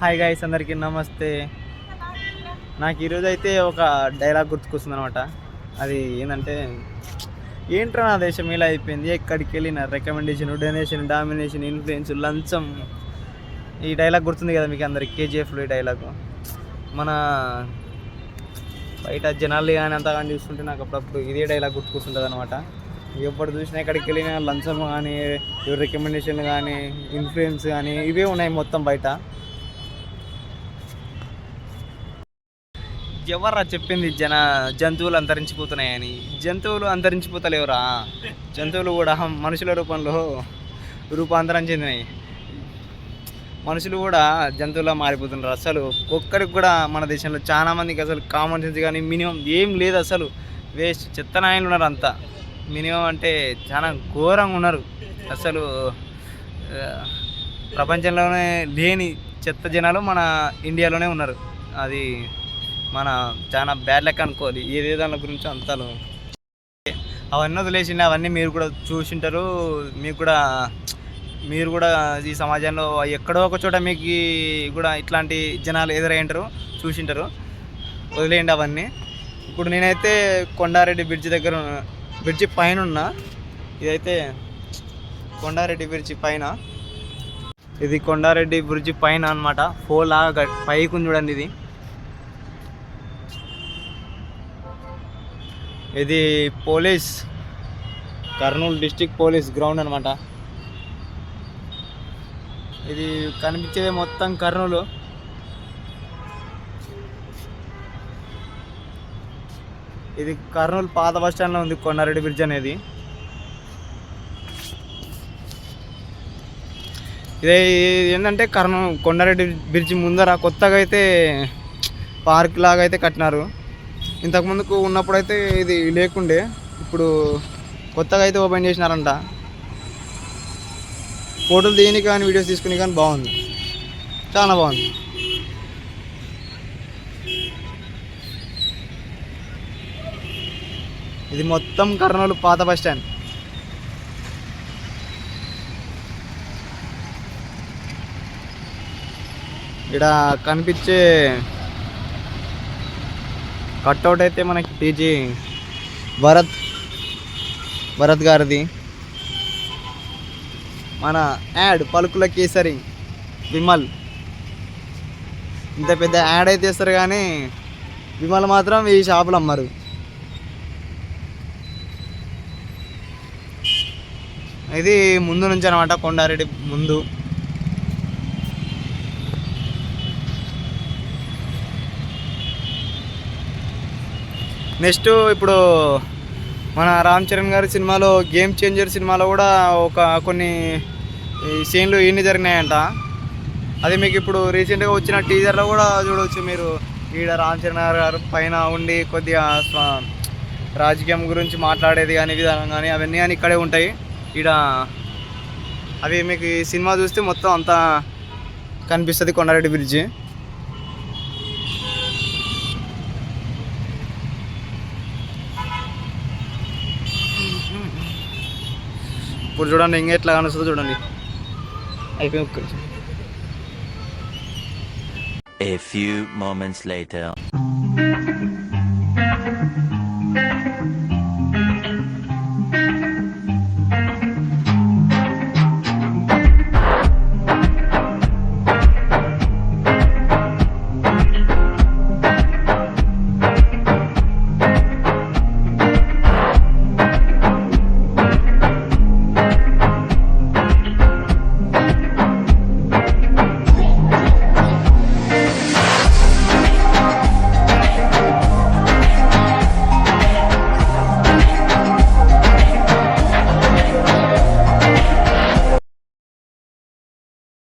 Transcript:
Hi guys అందరికీ నమస్తే. నాకు ఈరోజు అయితే ఒక డైలాగ్ గుర్తుకొస్తుంది అనమాట అది ఏంటంటే ఏంట్రా నా దేశం ఇలా అయిపోయింది? ఎక్కడికి వెళ్ళిన రికమెండేషన్ డొనేషన్ డామినేషన్ ఇన్ఫ్లుయెన్స్ లంచం. ఈ డైలాగ్ గుర్తుంది కదా మీకు అందరికి? కేజీఎఫ్లో ఈ డైలాగ్ మన బయట జనాలు కానీ అంతగాని కానీ చూస్తుంటే నాకు అప్పుడప్పుడు ఇదే డైలాగ్ గుర్తుకొస్తుంటుంది అనమాట ఎప్పుడు చూసినా ఎక్కడికి వెళ్ళినా లంచం కానీ రికమెండేషన్ కానీ ఇన్ఫ్లుయెన్స్ కానీ ఇవే ఉన్నాయి మొత్తం బయట. ఎవర్రా చెప్పింది జన జంతువులు అంతరించిపోతున్నాయని? జంతువులు అంతరించిపోతలేవురా. జంతువులు కూడా మనుషుల రూపంలో రూపాంతరం చెందినాయి. మనుషులు కూడా జంతువులా మారిపోతున్నారు. అసలు ఒక్కరికి కూడా మన దేశంలో చాలా మందికి అసలు కామన్ సెన్స్ కానీ మినిమం ఏం లేదు అసలు. వేస్ట్. చెత్తనాయలు ఉన్నారు అంతా. మినిమం అంటే చాలా ఘోరంగా ఉన్నారు. అసలు ప్రపంచంలోనే లేని చెత్త జనాలు మన ఇండియాలోనే ఉన్నారు. అది మన చాలా బ్యాడ్ లెక్క అనుకోవాలి. ఏదే దాని గురించి అంతాను. అవన్నీ వదిలేసిండి అవన్నీ మీరు కూడా చూసింటారు. మీకు కూడా మీరు కూడా ఈ సమాజంలో ఎక్కడో ఒక చోట మీకు కూడా ఇట్లాంటి జనాలు ఎదురయ్యంటారు చూసింటారు. వదిలేయండి అవన్నీ. ఇప్పుడు నేనైతే కొండారెడ్డి బ్రిడ్జ్ దగ్గర బ్రిడ్జి పైన ఉన్నా. ఇదైతే కొండారెడ్డి బ్రిడ్జి పైన. ఇది కొండారెడ్డి బ్రిడ్జి పైన అనమాట ఫోర్ లాగా పైకి చూడండి ఇది. ఇది police Kurnool district police ground అనమాట ఇది కనిపించేది మొత్తం కర్నూలు. ఇది కర్నూలు పాత బస్ స్టాండ్లో ఉంది కొండారెడ్డి బ్రిడ్జ్ అనేది. ఇది ఏంటంటే కర్నూలు కొండారెడ్డి బ్రిడ్జ్ ముందర కొత్తగా అయితే పార్క్ లాగా అయితే కట్టినారు. ఇంతకు ముందుకు ఉన్నప్పుడైతే ఇది లేకుండే ఇప్పుడు కొత్తగా అయితే ఓపెన్ చేసినారంట. ఫోటోలు తీయని కానీ వీడియోస్ తీసుకుని కానీ బాగుంది. చాలా బాగుంది. ఇది మొత్తం కర్నూలు పాత బస్ స్టాండ్. ఇక్కడ కనిపించే కట్అవుట్ అయితే మనకి టీజీ భరత్ భరత్ గారిది. మన యాడ్ పలుకుల కేసరి విమల్. ఇంత పెద్ద యాడ్ అయితే ఇస్తారు కానీ విమల్ మాత్రం ఈ షాపులు అమ్మరు. ఇది ముందు నుంచి అనమాట కొండారెడ్డి ముందు. నెక్స్ట్ ఇప్పుడు మన రామ్ చరణ్ గారి సినిమాలో గేమ్ చేంజర్ సినిమాలో కూడా ఒక కొన్ని సీన్లు ఇన్ని జరిగినాయంట. అది మీకు ఇప్పుడు రీసెంట్గా వచ్చిన టీజర్లో కూడా చూడవచ్చు మీరు. ఈడ రామ్ చరణ్ గారు పైన ఉండి కొద్దిగా రాజకీయం గురించి మాట్లాడేది కానీ విధానం కానీ అవన్నీ కానీ ఇక్కడే ఉంటాయి. ఈడ అవి మీకు ఈ సినిమా చూస్తే మొత్తం అంతా కనిపిస్తుంది కొండారెడ్డి బ్రిడ్జి. ఇప్పుడు చూడండి ఇంకా ఎట్లా కానిస్తుందో చూడండి అయిపోయి ఒక్క A few moments later.